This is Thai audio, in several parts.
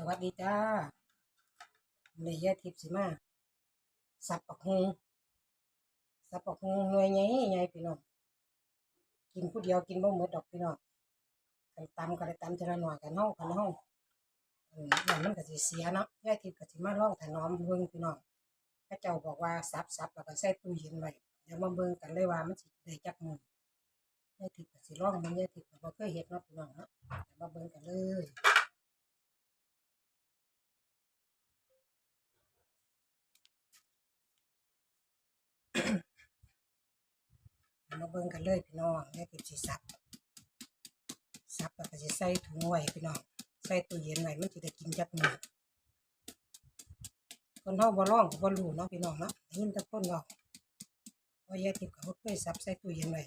สวัสดีจ้าเลยยาทิพย์สิมา สับปักฮงสับปักฮงหน่วยใหญ่ใหญ่พี่น้อง กินผู้เดียวกินบ่หมดดอกพี่น้องกันตำกันเลยตำทีละหน่อยกันเฮากันเฮาอืมอย่างมันก็สิเสียเนาะยาทิพย์ก็สิมาลองถนอมเบิ่งพี่น้องพระเจ้าบอกว่าสับสับแล้วก็ใส่ตู้เย็นไว้เดี๋ยวมาเบิ่งกันเลยว่ามันสิได้จักมื้อยาทิพย์ก็สิลองเบิ่งยาทิพย์ก็บ่เคยเฮ็ดเนาะพี่น้องเนาะมาเบิ่งกันเลย มาเบิ่งกันเลยพี่น้องเนี่ยติดสีสับสับแล้วก็สิใส่ถุงไว้พี่น้องใส่ตู้เย็นไว้มันจะได้กินจับหนึ่งคนเฮาบ่ร้องก็บ่รู้เนาะพี่น้องเนาะยินแต่คนเว้าเพราะยายติดก็บ่เคยสับใส่ตู้เย็นไว้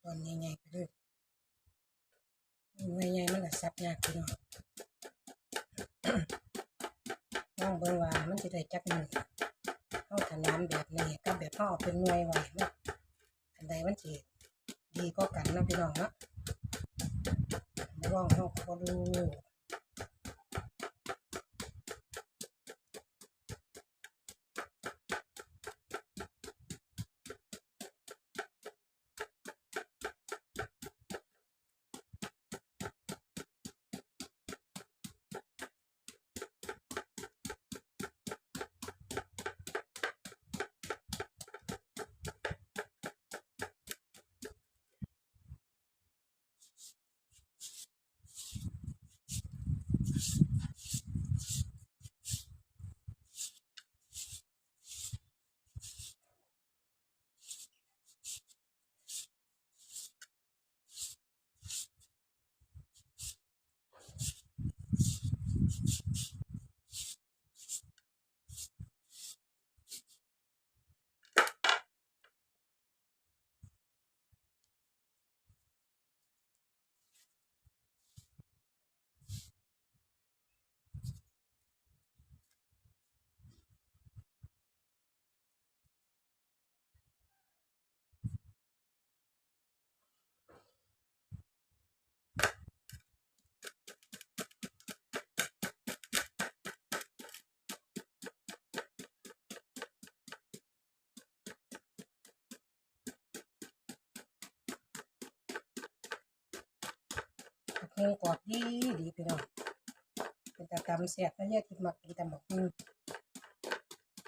ต อนใหญ่ๆไปเลยใหญ่ๆมันก็ซับยากพี่น้องลองเบิ่งว่ามันจะได้จักมื้อเฮาถนามแบบนี้กับแบบเฮาเอาเป็นหน่วยไว้นะอันใดมันสิดีก็กันนะพี่น้องเนาะบ่องเฮาก็บ่รู้ เพลงกอดดีดีพี่น้องเป็นตะกรรมแซ่บแล้วเนี่ยทิพมักกินตำบักหุ่ง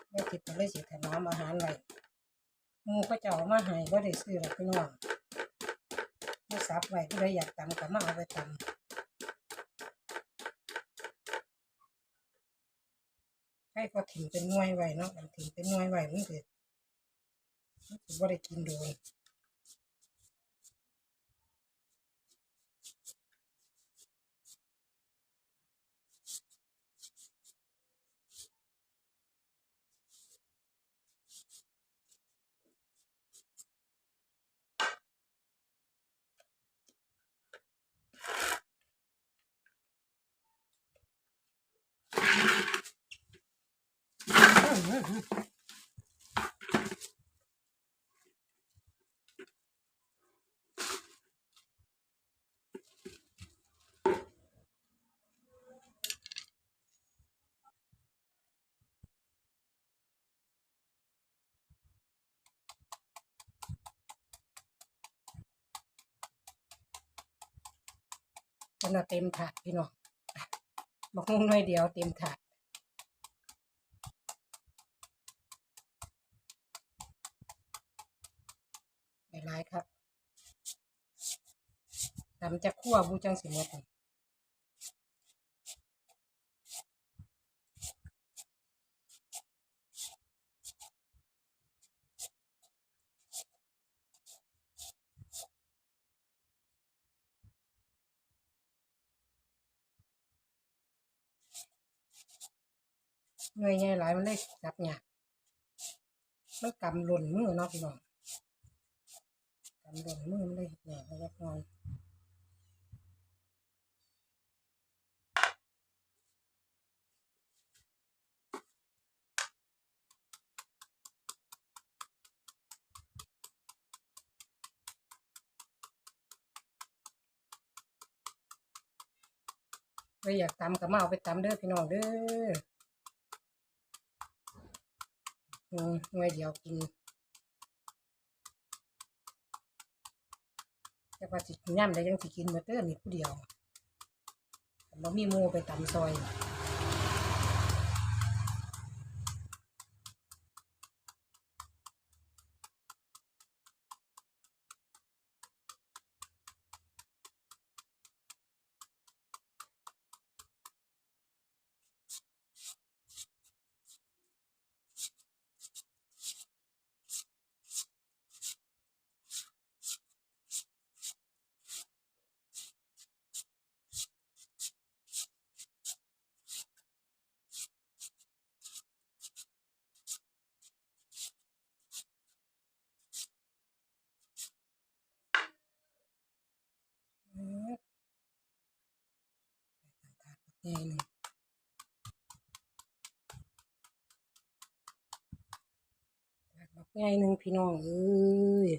เนี่ยทิพย์ก็เลยสิถนอมอาหารไว้หมู่เขาเจ้าเอามาให้บ่ได้ซื้อหรอกพี่น้องมาสับไว้ผู้ใดอยากตำก็มาเอาไปตำให้ก็ถิ่มเป็นน่วยไว้เนาะถิ่มเป็นน่วยไว้มันคือมันคือบ่ได้กินโดย เจนว่าเต็มถาดพี่น้องบอกงน้อยเดียวเต็มถาดหลายๆครับตำ จะคั่วบูจังสิหมดนี่หน่วยใหญ่หลายมันได้จับยากมันกำหล่นมือเนาะพี่น้องกำหล่นมือมันได้แหน่ระยักหน่อ ยไม่อยากตำก็มาเอาไปตำเด้อพี่น้องเด้ออืมหน่วยเดียวกินแต่ว่าสิย่ำได้ยังสิกินมาเด้อนี่ผู้เดียวเรามีมูไปตำซอย อืม ใหญ่หนึ่งบักใหญ่หนึ่งพี่น้องเอ้ย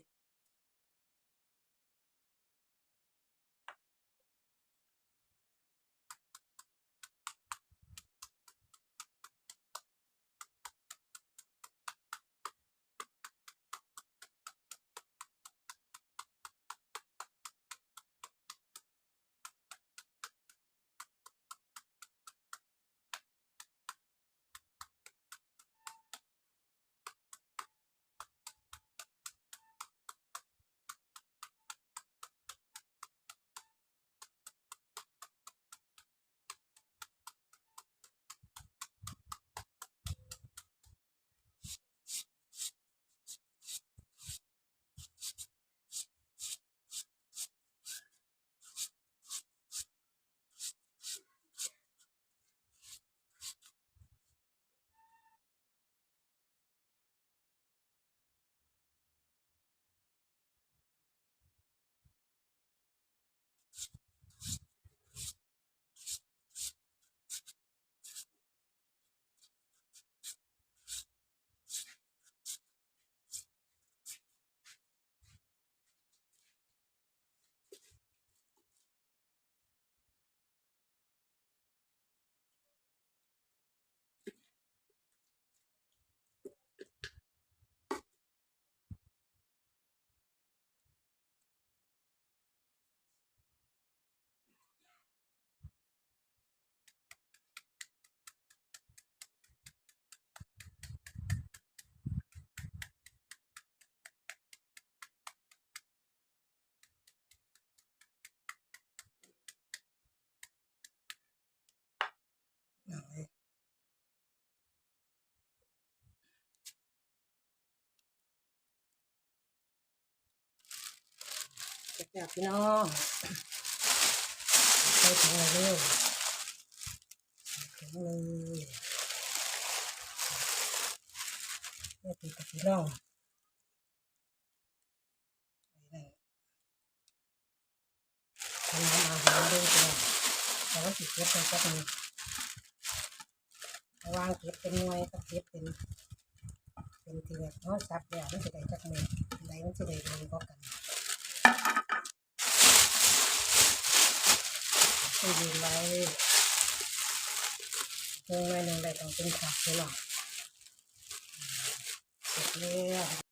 เก็บแบบพี่น้องใส่ถุงเลยเร็วใส่ถุงเลยนี่ยปีกับพี่น้องทำน้ำอาหารด้วยพี่น้องแต่ว่าสิเก็บไปกหนึ่งระวางเก็บเป็นหน่วยกับเก็บเป็นเป็นทีแบบน้อยซับแล้วมันจะได้จักมือไหนมันจะได้ลงก็กัน คือดีไว้หนึ่งหน่วยหนึ่งได้ต้องเป็นขาดใช่หรอเสร็จแล้ว